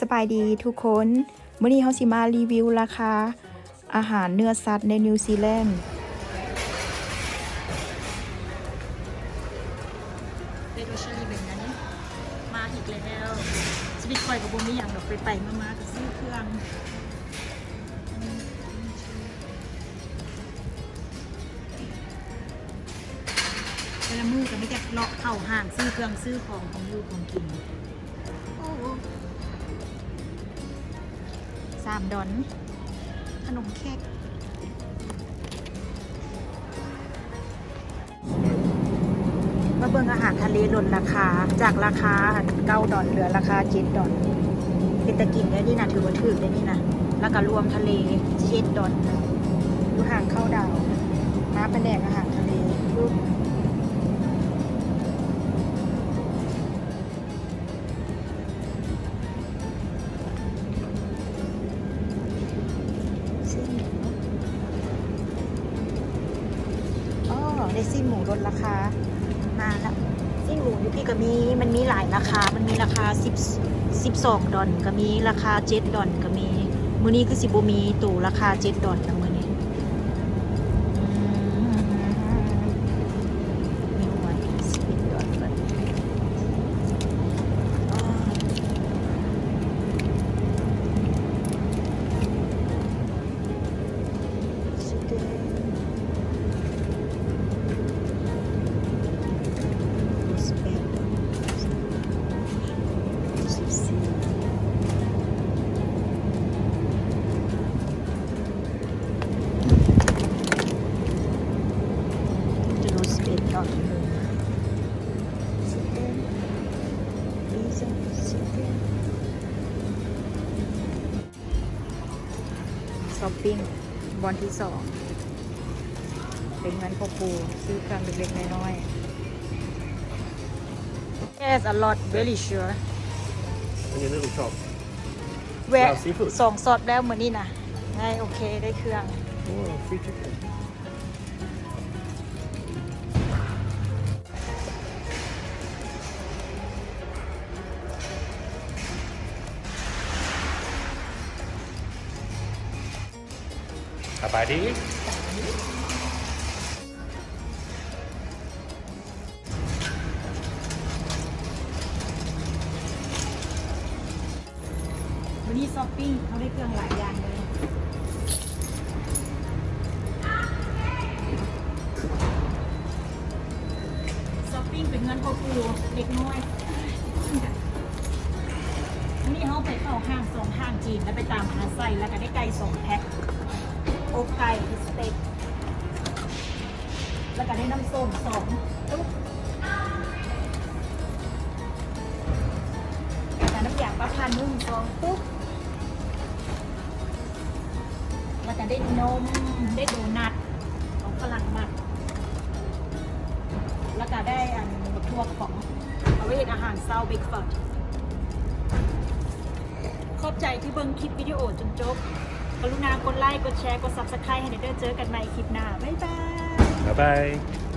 สบายดีทุกคนมื้อนี้เฮาสิมารีวิวราคา อาหารเนื้อสัตว์ในนิวซีแลนด์เรดโอเชอรี่แบบนั้นมาอีกแล้วสวิตคอยกับโบมีอย่างดอกไปไปมามาก็ซื้อเครื่องเวลามือก็ไม่จะเลาะเข้าห้างซื้อเครื่องซื้อของของยูของกินโอ้ามดอน ขนมเค้กมาเบิ่งอาหารทะเลลดราคา จากราคาเก้าดอลเหลือราคาเจ็ดดอลเป็นตะกินได้นี่นะถือว่าถือได้นี่นะแล้วก็รวมทะเลเจ็ดดอลดูห่างเข้าดาวน้าเป็นแดกอาหารทะเลรูป ได้สิ้นหมูลดราคามาแล้วสิ้นหมูอยู่พี่ก็มีมันมีหลายราคา มันมีราคา10 12ดอลก็มีราคา7ดอลก็มีมือนี้คือสิบ่มีตู่ราคา7ดอลนะ ช้อปปิ้งวันที่สองเป็นเงินพ่อปูซื้อเครื่องเล็กๆน้อยๆ Yes a lot very sure in your little shop. แวะ Wow, seafood สองซอสแล้วเหมือนนี่นะได้โอเคได้เครื่อง Oh, free chicken. Apa di? วันนี้ช้อปปิ้งเขาได้เครื่องหลายอย่างเลยช้อปปิ้งเป็นเงินพอปูเด็กน้อยอันนี้เขาไปเข้าห้างสองห้างจีนแล้วไปตามหาไส้แล้วก็ได้ไก่สองแพ็ค อกไก่สเต็กแล้วก็ได้น้ำส้มสองตุ๊กแต่น้ำยาปลาพันนุ่มสองตุ๊กแล้วก็ได้นมได้โดนัทของฝรั่งมักแล้วก็ได้อันบักทั่วของเอาไว้เห็นอาหารเช้าเบกฟาสต์ขอบใจที่เบิ่งคลิปวิดีโอจนจบ กรุณากดไลค์ กดแชร์ กด subscribe ให้เด้อเจอกันใหม่คลิปหน้า บ๊ายบาย บ๊ายบาย